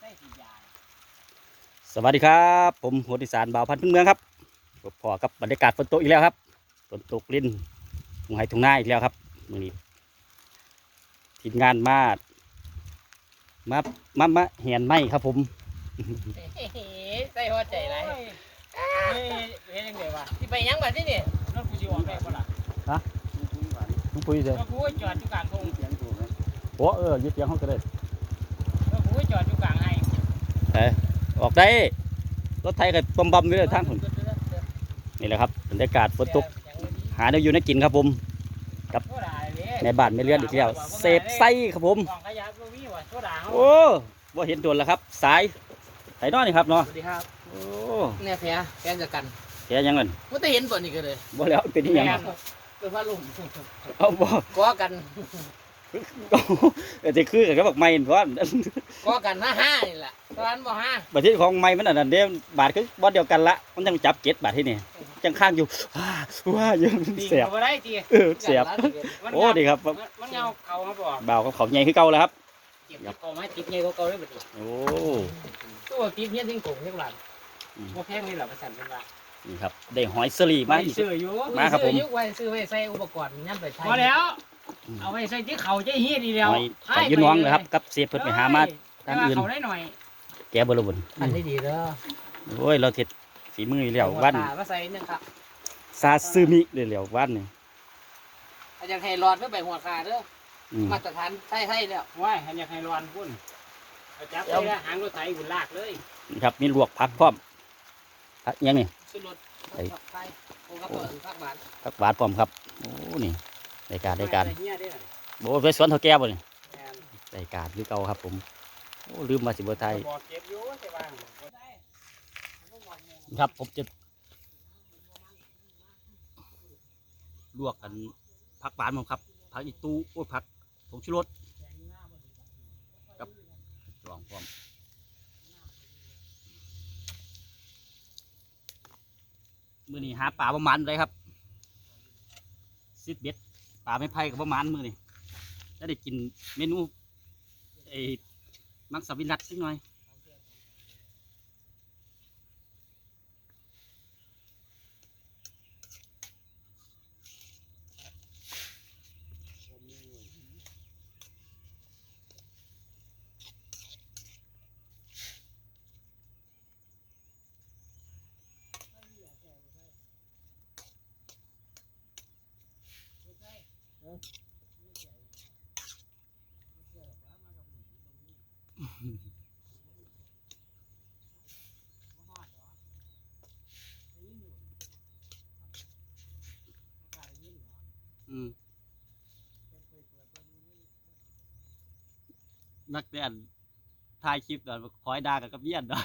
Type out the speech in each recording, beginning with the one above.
ใส่สียาสวัสดีครับ ผมโหติสารบ่าวพันธุ์พื้นเมืองครับพอกับบรรยากาศฝนตกอีกแล้วครับฝนตกลิ้นหงไห้ทุ่งนาอีกแล้วครับมื้อนี้ทีมงานมามามามาเหียนไม้ครับผมใส่หัวใจไรเฮ้ยเฮ็ดยังไงวะที่ไปยังบัดที่นี่รถกูสิออกได้บ่ล่ะลุงปุ้ยเด้อรถกูจอดอยู่กลางทงโอ้เออยึดเสียงเขาก็ได้รถกูจอดอยู่กลาง ให้เออออกได้รถไทยกับปั๊มบัมด้วยทางผมนี่แหละครับบรรยากาศฝนตก หาแนวอยู่ในกินครับผมในบ้านไม่เลื่อนอีกแล้วเสพไส้ครับผมของขยะบ่มีว่ะโซดาเฮาโอ้ว่าเห็นโดนแล้วครับ สายสายน้อยนี่ครับเนาะสวัสดีครับโอ้เนี่ยแพ้แพ้จะกันแกยังเงินบ่ได้เห็นตัวนี้ก็เลยบ่แล้วเป็นอีหยังเป็นว่าลุ่มเอาบ่ก่อกัน เออจะคือกันก็บอกไม่เพราะว่าก่อกันห้าห้านี่แหละตอนบ่ห้าบัดที่ของไม่มันอันนั้นเด้บาทคือบ่เดียวกันละมันยังจับเก็ตบาทที่นี่จังข้างอยู่ว้าว้าอยู่ตีเสียบบ่ได้ตีเออเสียบโอ้ดีครับมันเงาเขามาบอกบ่าวกับเขาใหญ่คือเก่าแล้วครับเก็บกองไม้ติดไงก็เก่าได้บัดนี้โอ้ตัวติดเฮียนทิ้งกงทิ้งหลังอืมบ่แพงนี่แหละประสันเป็นว่านี่ครับได้หอยสลีมาอีกซื้ออยู่มาครับผมซื้ออยู่ไว้ซื้อไว้ใส่อุปกรณ์ย่ำไปใช้พอแล้ว เอาไว้ใส่ที่เขาจะเฮียดีแล้วหอยไปยืนน้องเลยครับกับเสียบเพิ่นไปหามาทางอื่นเขาได้หน่อยแกบ่ละบุญอันนี้ดีเด้อโอ้ยเราเฮ็ดฝีมืออยู่แล้ววันมาใส่นึงครับซาซึมิเลยแล้ววันนี่อาจารย์ให้รอดเพื่อไปหัวขาเด้ออืมมาตรฐานใช่ใช่แล้วว้ายอันอยากให้รอนพุ่นเอาจับไปแล้วหางรถไถหุ่นลากเลยนี่ครับมีลวกผักพร้อมผักอิหยังนี่ขึ้นรถไอ้ไปโอ้ครับเปิดภาคบ้านผักหวานพร้อมครับโอ้นี่ รายการรายการเฮียเด้อโอ้ไปสวนเท่าแก่บ่นี่แม่นรายการคือเก่าครับผมโอ้ลืมมาสิบ่ไทยบอกเก็บอยู่ใช่บ้างครับผมจะลวกกันผักหวานผมครับผักอีตูโอ้ยผักผงชูรสกับจองพร้อมมือนี้หาปลาประมาณไรครับซิดเบ็ด ปลาไม่ไผ่กับประมาณมือนี่จะได้กินเมนูไอ้มักสวิรัตสักหน่อย อืม นักเรียนถ่ายคลิปเดี๋ยวคอยด่ากันกับเยี่ยนเนาะ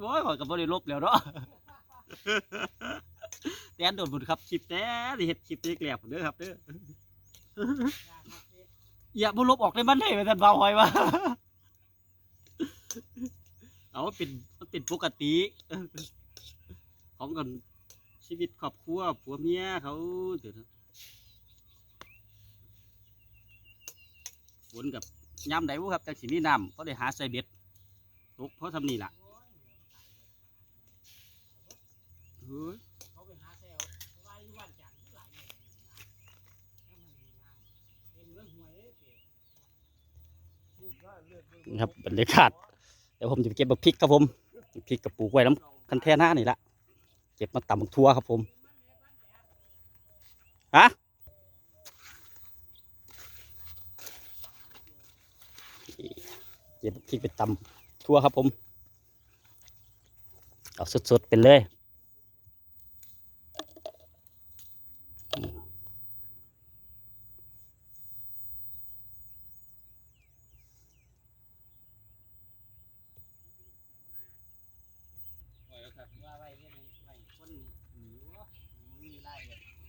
โอ้ยขอยกับบริลบแล้วเนาะแตนโดนบุญครับคลิปแต่ที่เห็ดคลิปเล็กแหลบเด้อครับเด้ออย่าบุลบออกในมันได้ไปท่านบ่าวหอยวะเอาว่าเป็นมันเป็นปกติ ของกันชีวิตครอบครัวผัวเมียเขาเดี๋ยวนะ ฝนกับยามใดวุครับจังสิมีน้ำเขาได้หาใส่เบ็ดตกเพราะทำนี่ล่ะเฮ้ยนี่ครับบรรยากาศเดี๋ยวผมจะไปเก็บบักพริกครับผมพริกกับปลูกไว้น้ำคันแท่หน้านี่ละเก็บมาตำบักทั่วครับผมฮะ เก็บพริกไปตำทั่วครับผม เอาสดๆเป็นเลยอืม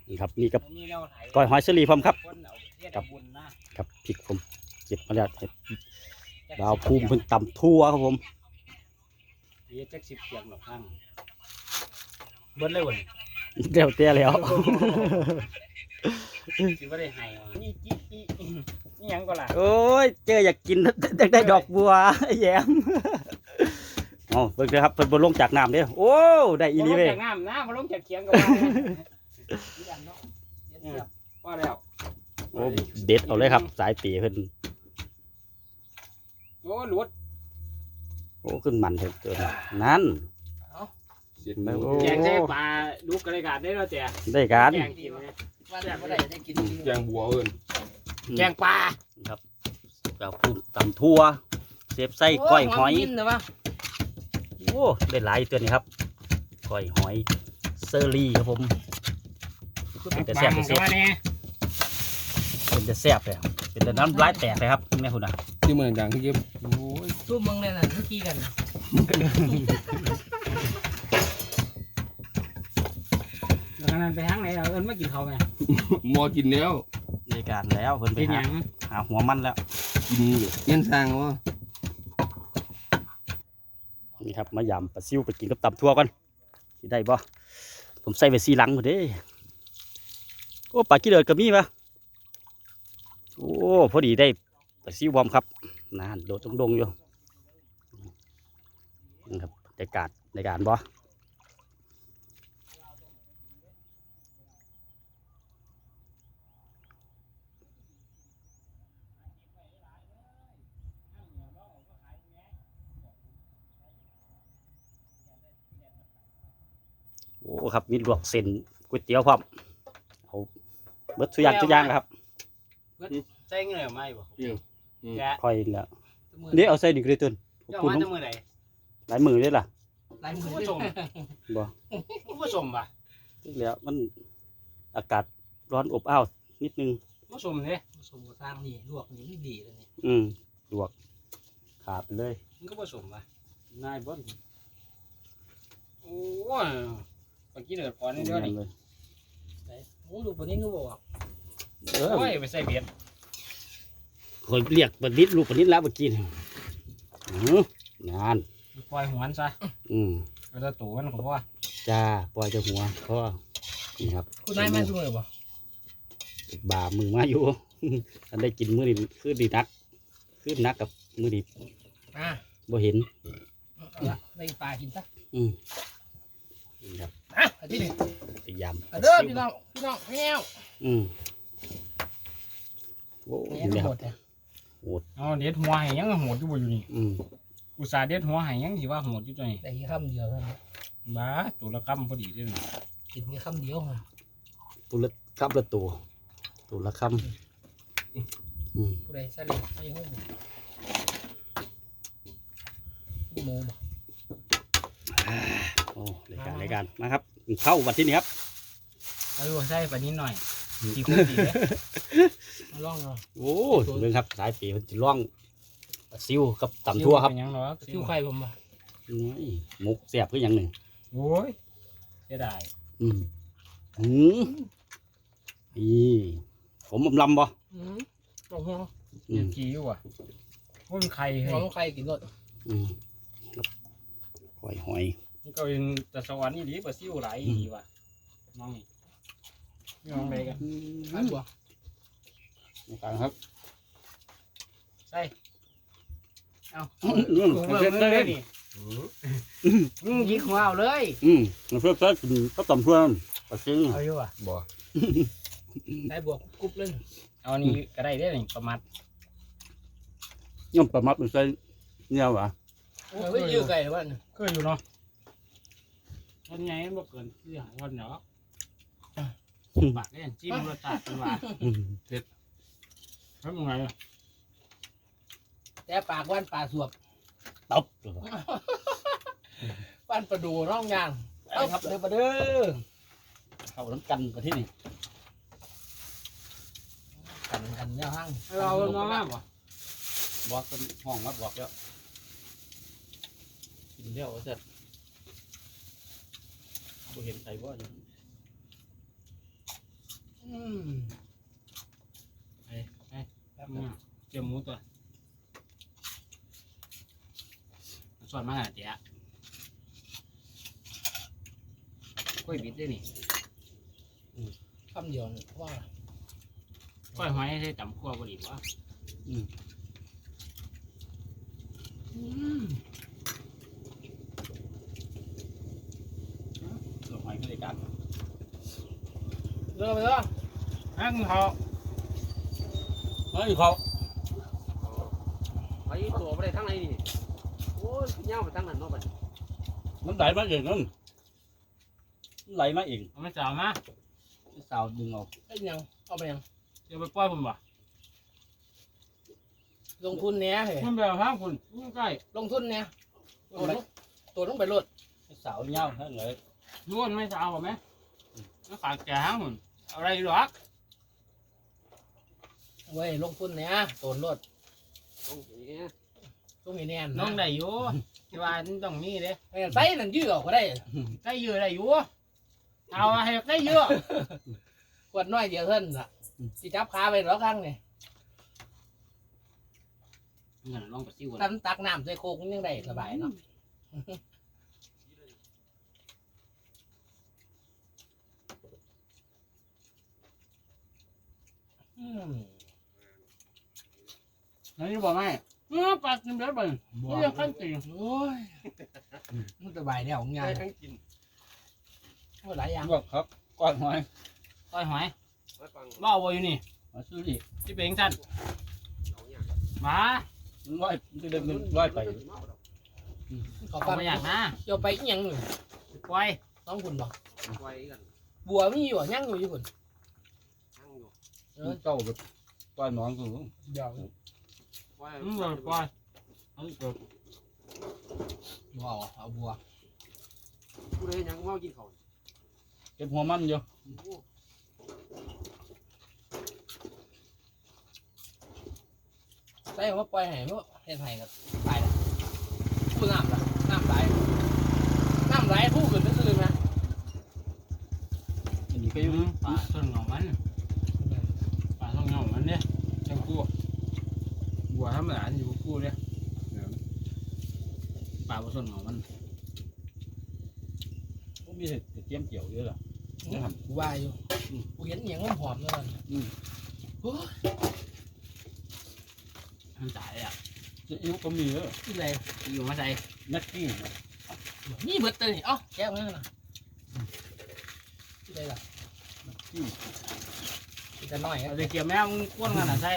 นี่ครับนี่กับก้อยหอยสลีพร้อมครับ กับบุญนะครับพริกผมเก็บมาแล้วให้ ดาวภูมิเพิ่นตำทั่วครับผมเดี๋ยวจักสิบเพียงหรอกข้างเบิ้ลเลยเว้ยเดี๋ยวเตี้ยแล้วสิว่าได้ให้นี่จิ๊กอีนี่หยังก็ล่ะโอ้ยเจออยากกินอยากได้ดอกบัวไอ้แยมเอาเบิ่งเด้อครับเพิ่นบ่ลงจากน้ำเด้อโอ้ได้อีหลีบ่ลเว้งยจากน้ำนะมาลงจากเขียงกับว่าพอแล้วโอ้เด็ดเอาเลยครับ สายปีเพิ่น โอ้หลุดโอ้ขึ้นมันเถอะเกินนั่นเสร็จแล้แล้ววโอ้แกงใส่ปลาลูกกระไรกาดได้แล้วแต่ได้การแกงกินไหมว่าแต่บ่ได้ได้กินจริงแกงบัวเอิญแกงปลากับพุ่มตำทั่วเสียบไส้ก้อยหอยกินนะวะโอ้ได้หลายตัวนี้ครับก้อยหอยเซอรี่ครับผมเป็นแต่แซ่บมัแต่นแซ่ก็บว่าแน่เป็นแต่แซ่บเลยเป็นแต่น้ำลายแตกเลยครับแม่คุณน่ะ ที่เมืองดังที่เก็บโอ้ยสู้มึงเลยน่ะเมื่อกี้กันนะแล้วก็นั่นไปทางไหนเราเอิ้นมากินเขาวไหมหมอกินแล้ว ในการแล้วเพิ่นไปกินหหายังหาหัวมันแล้วกินเงี้ยนสร้างวะนี่ครับมายำปลาซิวไปกินกับตำทั่วกันสิได้บ่ผมใส่ไปสีหลังหมดเด้โอ้ปลากี้เดือดก็มีปะโอ้พอดีได้ ปลาซิวบอมครับนานโดดตรงดงๆอยู่นี่ครับในการในการบ่โอ้ครับมีลวกเส้นก๋วยเตี๋ยวพร้อมเอาเบิดทุกอย่างทุกอย่างครับใส่เงินไหมบ่เอี่ยว แกะ ค่อยแล้วนี่เอาใส่ดิกเลยตุนขอบเจ้าคุณมาน้จะมือไหนำหลายมือเลยล่ะลายมือผู้ชมบ่ผู้ชมป่ะแล้วมันอากาศร้อนอบอ้าวนิดนึงผู้ชมเนี่ยผสมกับทางนี่ลวกนี่ดีเลยนี่อืมลวกขาดไปเลยมันก็ผู้ชมป่ะง่ายบ่โอ้ยเมื่อกี้เดือดก่อนนี่เด้อนี่เลยโอ้ดูปนี้ก็บอกเออโอ้ยไปใส่เบียด คนเรียกปนิดลูกปนิดแล้วเมื่อกี้นี่อื้องานปล่อยหวนซะอืมแล้วจะตัวมันก็ว่าจ้าปล่อยเจะหัวพ่อนี่ครับคุณนายมาช่วยบ่บ่ามือมาอยู่ อันได้กินมื้อนี้คือดีนัก คือนักกับมื้อนี้อะบ่เห็น เอาละได้ปลากินซะอืมนี่ครับอะอันที่หนึ่งพยายามเอาเด้อพี่น้องพี่น้องแง้วอืมโอ้แง้นี่วคหมรับดเลย เอาเด็ดหัวให้ยังโหดอยู่บ่อยู่นี่ อืมอุตส่าห์เด็ดหัวให้ยังสิว่าโหดอยู่ตัวนี้ได้แค่คำเดียวเท่านั้นบ้าตัวละกำพอดีเด้อนี่กินแค่คำเดียวค่ะตัวละครับละตัวตัวละคำอืมผู้ใดสลิดใส่หุ้มหมูบ่โอ้รายการรายการมาครับ เข้าวันที่นี้ครับ เอาดูใส่ปลานิดหน่อยกี่คู่ดีเด้อมา ลองเนาะโอ้เรื่องครับสายปีมันจะล่องปลาซิวกับตำทั่วครับเป็นหยังหรอกคิ้วไข่ผมบ่นี่หมุกเสียบก็อย่างหนึ่งโอ้ยเสียดายอืมอืมนี่ผมอำลำบ่อืมลองหัวอืมกี่อยู่อะโอ้ยมันไข่เฮ้ลอยงไข่กินรสอืมครับหอยหอยนี่ก็เป็นแต่สวรรค์นี่ดีกว่าซิ่วหลายดีว่ะน้องนี่นี่น้องไปกันไข่บัว รายการครับใส่เอาอืมเบิ่งเลยนี่อืมยิงหัวเอาเลย อืมเพื่อเพื่อกินก็ตำทั่วปลาซิวเอาอยู่อะบ่ไข่บวกกรุบเลยเอานี่ก็ได้ได้อนี่ประมาทย่อมประมัดมันใส่เนี่ยวะเออไม่ยืดไก่หรือว่าเนี่ยก็อยู่เนาะวันไงมันบ่เกินที่หาวันเนาะปากเนี่ยจิ้มรสชาติเป็นว่าอืม ทำยังไงอะแต่ปากวันปลาสวบ ตบวันประดูร่องยางเอาครับเด้อปลาเด้อเข้าน้ำกันไปที่นี่กันกันเนี่ยห้างเราน้องมากบ่บอกกันห้องมาบอกแล้วกินเดียวเสร็จบ่เห็นใส่บ่อยู่อืม แป๊บนึงเจียวหมูตัวส่วนมากอะเจ๊ะกล้วยบิดด้วยนี่คำเดียวนี่ว่า กล้วยหอยใช้ตำคั่วบดีวะอืม อืมส่วนหอยก็เลยการเริ่มไปแล้วฮังเขา เฮ้ยเขาไปตัวไปได้ทั้งไหนนี่โอ้ยเงาไปทั้งนั้นเนาะบัดมันไหลมาเองนั่นมันไหลมาเองเอาไม่สาวมาสาวดึงออกไอ้ยังเอาไปยังเดี๋ยวไปปล่อยผมบ่ลงทุนเนี้ยเหรอมันแบบห้างคุณใกล้ลงทุนเนี้ยตัวต้องตัวต้องไปรถสาวเงาทั้งเลยล้วนไม่สาวไหมแล้วขาดแก่ห้างคุณอะไรหรอก เว้ยลงทุนเนี้ยตัวรถต้องมีแน่นน้องได้อยู่ที่ว่าต้องมีเด้ไม่งั้นใส่นั่นยืดออกก็ได้ได้เยอะได้อยู่เอาให้ได้เยอะขวดน้อยเดียวเท่านั้นล่ะสิจับขาไปแล้วครั้งนี่เงินลองไปซิวทำตักน้ำใส่โคกมันยังได้สบายเนาะอืม นี่บ อกไหมเออปากกินได้บ่ไม่ยังขั้นตีโอ้ยมันสบายเนี่ยของงานหลายอย่างบอกครับก้อนหอยต้อยหอยบ้าบ่อยู่นี่มาซื้อดิที่เป็นสั้นมามันร้อยมันเดินมันร้อยไปขอเอาฟังไปอยากนะโยไปอีหยังหนึ่งปล่อยน้องคุณบอกบัวมีอยู่อะยังอยู่ญี่ปุ่นเออเจ้าแบบก้อนหนอนคือเดี๋ยว อืมปล่อยเอาเกิดบัวเอาเอาบัวผู้ใดยังเมากินข้าวเก็บหัวมันอยู่ใส่ว่าปล่อยให้พวกเฮ็ดให้กับตายละผู้น้ำละน้ำไหลน้ำไหลผู้ขึ้นไม่ซื่อนะอันนี้ก็ไปอยู่ป่าต้นของมันป่าต้นของมันเนี่ยจังกู้ บัวธรรมดาอยู่กู้เนี่ยป่าต้นของมันมันมีเห็ดเทียมเกี่ยวเยอะหรอกูว่าอยู่กูเห็นอหย่างมันหอมเลยมันโอ้ยมันตายอะจะอิ้วก็มีเยอะที่ไรอยู่มาใส่นักกี้นี่เบิดตัวนี่เอ้าแก้วนั่นน่ะที่ไรล่ะกี้ที่จะน้อยครัเอาบไปเกี่ยวแมวมึงก้นกันอะใส่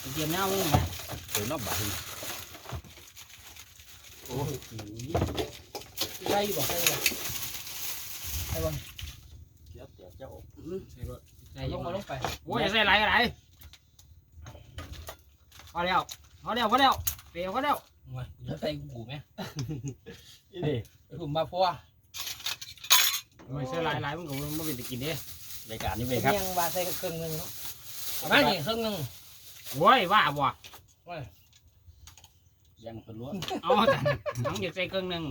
ไปเกี่ยวแมวมึงไหม เสือนอกบาทโอ้ยที่ไรอยู่บอกใช่ไหมไอ้บอลเดี๋ยวเดี๋ยวเจ้าใส่รถใส่ลยังงมามาลลงงไปโอ้ยใส่ไรกันไรพอแล้วพอแล้วพอแล้วเปรี้ยวพอแล้วมาเดี๋ยวใส่กูไหมอีเด้ไอ้ผมมาพัวไม่ใช่หลายหลายมึงก็ไม่เป็นตะกินเด้รายการนี้เองครับยังว่าใส่เครื่องนึงเนาะมานี่เครื่องนึงโว้ยว่าบ่ ยังเป็นล้วนเอาแต่น้องอยากใส่เครื่องหนึ่ง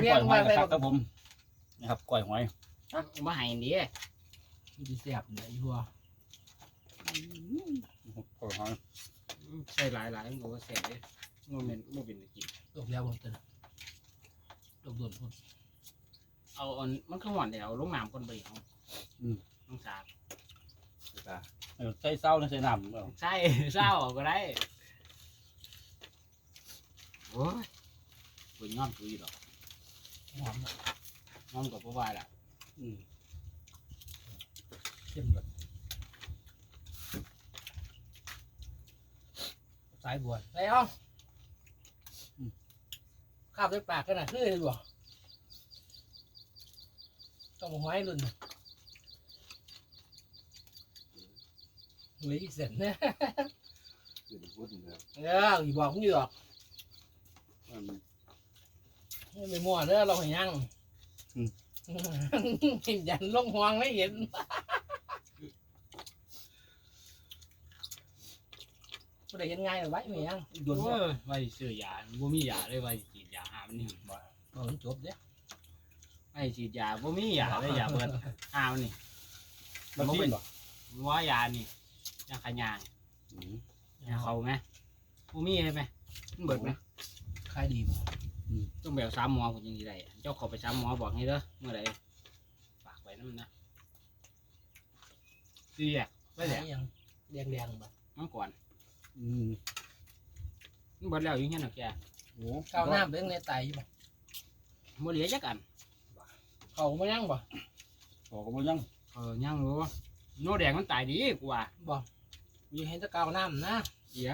เรียงหอว่ายใส่ครับผมนะครับก้อยหอยมาให้ดีดีเสียบเนี่ยยัวก้อยหอยใส่หลายหลายมึงก็เสียเด้โมเมนต์โมเป็นตะกินตกแล้วผมเตือนตกโดนพุ่นเอาอันมันคือหวานเดี๋ยวลงน้ำก่อนไปเอาลงสาด ใส่เศร้าใส่น้ำเอาใช่เศร้าก็ได้โอ้ยคุยย้อนคุยหรอกหอมย้อนกับพ่อวายละอืมเข้มเลยสายบัวใส่ห้องข้าวด้วยปากกันนะคือเลยบ่ต้องมาห้อยรุ่นน่ะ เหลยเสร็จเนี่ยกินพูดเนี่ยเอออีบอกมึงอยู่หรอกมันไม่มั่วเด้อเราเห็นยังเห็นยันลงหวงไม่เห็นไม่ได้เห็นง่ายหรอกไว้ไม่ยังโดนโอ้ยไว้ซื้อยาบ่มียาเลยไว้ฉีดยาหามันนี่โดนจบเด้ไว้ฉีดยาบ่มียาเลยยาเบิดหามันนี่มันซีนบ่ว่ายานี่ ยาขยางอืมยาเขาไหมบ่มีเลยไหมมันเบิดไหมขายดีบ่ต้องแบบสามหมอผมยังสิได้เจ้าเขอไปสามหมอบอกให้เด้อเมื่อไหร่ฝากไว้นั่นนะสี่แยกไปขายแหละยังแดงแดงๆบ่น้ำก่อนอืมมันเบิดแล้วอยู่เงี้ยน่ะแกโอ้ข้าวหน้าเรื่องในไตอยู่บ่บ่เหลือจักอันเขาไม่ยังบ่บอกก็บ่ยังเออยังรู้โนแดงมันตายดีกว่าบ่ อยู่เห็นแตะกาวน้ำนะเสีย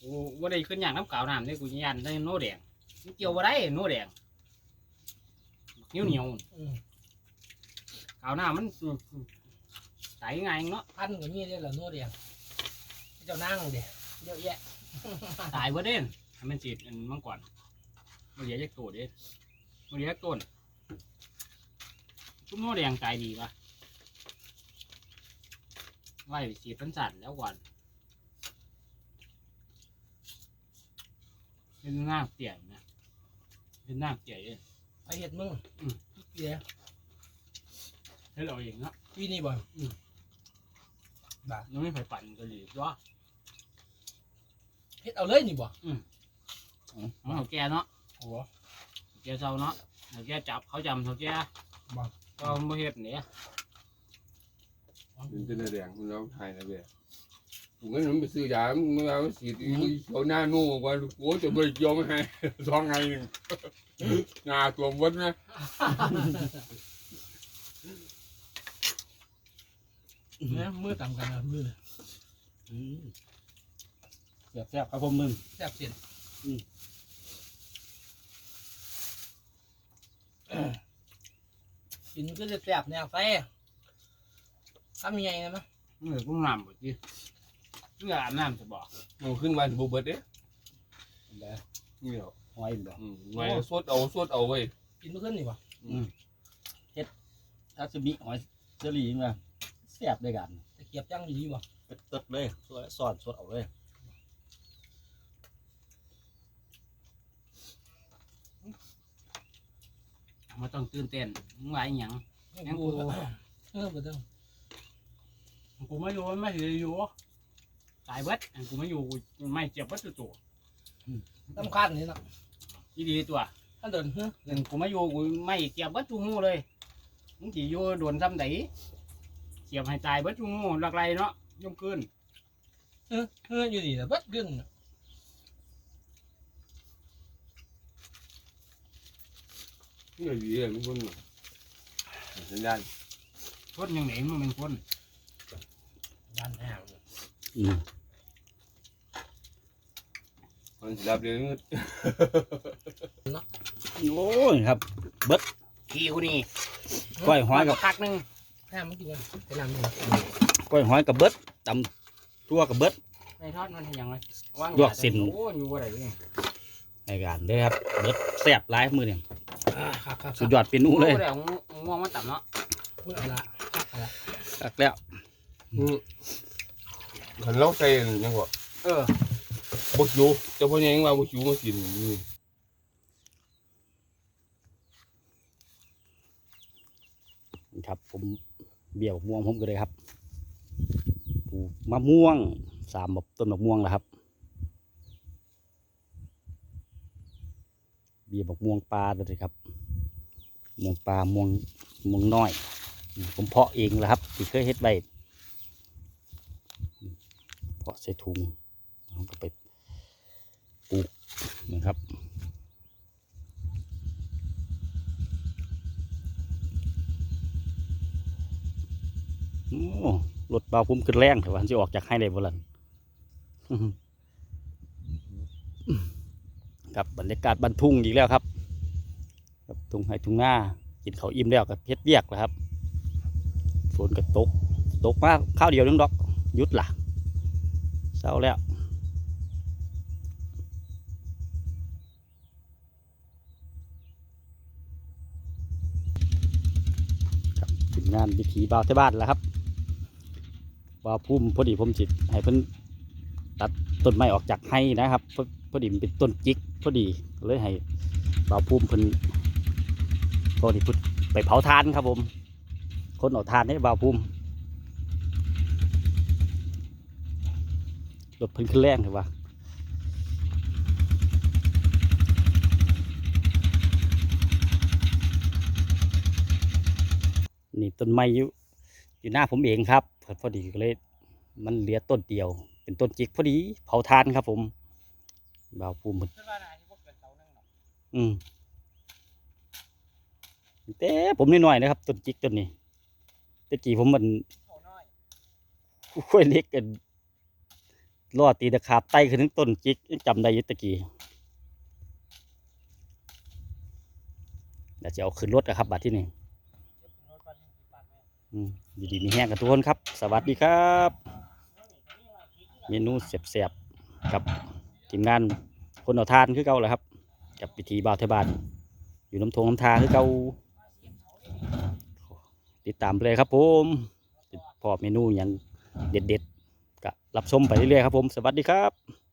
กูบ่ได้ขึ้นอย่างน้ำกาวน้ำเนี่ยกูยันได้โนแดงมันเกี่ยวบ่ได้โนแดงเหนียวเหนียวอืมๆกาวน้ำมันตายง่ายเนาะพันก็มีได้ละโน่เดียวเจ้านั่งเดียวเยอะแยะตายบ่เด่นให้มันจีดอันมังก่อนบ่เหลือจักตัวเด้บ่เหลือจักต้นตุ้มโนแดงตายดีปะไว้สีดสั้นๆแล้วก่อน เป็นหน้าเตี่ยนะเป็นหน้าเตี่ยเองไปเห็ดมึงอืมเดี๋ยวให้เราเองเนาะวีนี่บ่ยังไม่ไปปั่นก็หลีกว่าเห็ดเอาเลยนี่บ่มันเขาแก่เนาะโอ้เขาแก่เศร้าเนาะเขาแก่จับเขาจำเขาแก่บ่ก็ไม่เห็ดเนี่ยเป็นเป็นแดงมันแล้วไทยนะเว้ย ผมก็มันไปซื้อยามันเอาสีเขาหน้าโน่ว่าโอ้จะไปยอมให้สองไงหนึ่งหน้าตัววัดนะเนี่ยมือต่ำกันนะมืออืมแซ่บแซ่บครับผมมึงแซ่บเสียนกินก็จะแซ่บแนวไฟทำยังไงนะมั้ยมันเหลือกุ้งน้ำหมดจี เพื่ออาบน้ำจะบอกเอาขึ้นวันบุบเบิดเด้ได้นี่เหรอหอยบ่อืมไว้สดเอาสดเอาไว้กินมื้อขึ้นนี่บ่ถ้าจะมีหอยเจอรี่มาแซ่บด้วยกันตะเกียบจังอยู่นี่บ่เป็นตึดเลยสอนสดเอาเลยมาต้องตื่นเต้นมึงไหวหยังยังกูกูเออบ่ต้องกูไม่อยู่ไม่ถืออยู่ ตายเบิดกูไม่อยู่กูไม่เจ็บเบิดตัวตำคัญนี่เนาะที่ดีตัวถ้าเดินเฮ้อหนึ่งกูไม่อยู่กูไม่เจ็บเบิดทุกหูเลยมึงจีอยู่โดนซ้ำไหนเจ็บให้ตายเบิดทุกหูหลักไรเนาะยุ่งขึ้นเฮ้อเฮ้ออยู่นี่แหละเบิดขึ้นนี่ก็ดีเลยมันคนสัญญาณคนยังไหนมึงเป็นคนด้านห่าง อืมมันสิรับเดี๋ยวนี้โอ้ยครับขี้กูนี่ก้อยหอยกับพักหนึงห้ามมันกินกันไปนำนี่ก้อยหอยกับเบิดตำทั่วกับเบิด ในทอดมันให้ยังไงว่างลวกสินโอ้ยอยู่อะไรนี่ในการเด้อครับ เบิดแซ่บหลายมือเนี่ยอ่าครับครับสุดยอดเป็นนูเลยโอ้ดี๋วง่วงมาต่ำเนาะมือเอาละตักแล้ว หันเล่าใส่ยังกว่าเออบกยูเจ้าพ่อยังว่าบกยูมากินนี่ครับผมเบี่ยวม่วงผมก็เลยครับปลูกมะม่วงสามแบบต้นมะม่วงแล้วครับ เบียร์บอกม่วงปลาเลยครับม่วงปลาม่วงม่วงน้อยอืมผมเพาะเองแล้วครับที่เคยเฮ็ดไว้อืม เพาะใส่ถุงแล้วก็ไปปลูกนะครับโอ้รถเบาพุ่มขึ้นแรงแต่ว่าจะออกจากให้ได้บ่ล่ะอื้อหือกับบรรยากาศบันทุ่งอีกแล้วครับกับทุ่งไห้ทุ่งหน้ากินเขาอิ่มแล้วกับเพชรเบียกแล้วครับฝนก็ตกตกมากข้าวเดียวนึงดอกยุดหล่ะาแล้วถึงงานวิถีบ่าวที่บ้านแล้วครับว่าพุ่มพอดีผมจิตให้เพิ่นตัดต้นไม้ออกจากให้นะครับพอดีเป็นต้นจิกพอดีเลยให้บ่าวพุ่มเพิ่นพอดีพุดไปเผาทานครับผม คนเอาทานให้บ่าวพุ่ม รถเพิ่นขึ้นแรงเลยว่านี่ต้นไม้อยู่อยู่หน้าผมเองครับพอดีก็เลยมันเหลือต้นเดียว เป็นต้นจิกพอดีเผาทานครับ ผมบ่าวภูมิเพิ่นขึ้นมาหน่อยที่พวกเกิดเสาหนึ่งหรอกอืมแต่ผมนิดหน่อยนะครับต้นจิกต้นนี้แตะกี้ผมมันเขาน้อยค่อยเล็กกัน รอตีตะขาบไต่ขึ้นถึงต้นจิกจำได้ยุตะกี้เดี๋ยวจะเอาขึ้นรถนะครับบัดที่นี่เก็บรถก่อนที่สิบบาทแม่อืมดีมีแห้งกันทุกคนครับ สวัสดีครับ เมนูเสียบๆกับทีมงานคนเอาทานคือเก่าแหละครับ กับพิธีบ่าวไทบานอยู่น้ำทงน้ำทาคือเก่าติดตามเลยครับผมพอเมนูอย่างเด็ดๆ รับชมไปเรื่อยๆครับผม สวัสดีครับ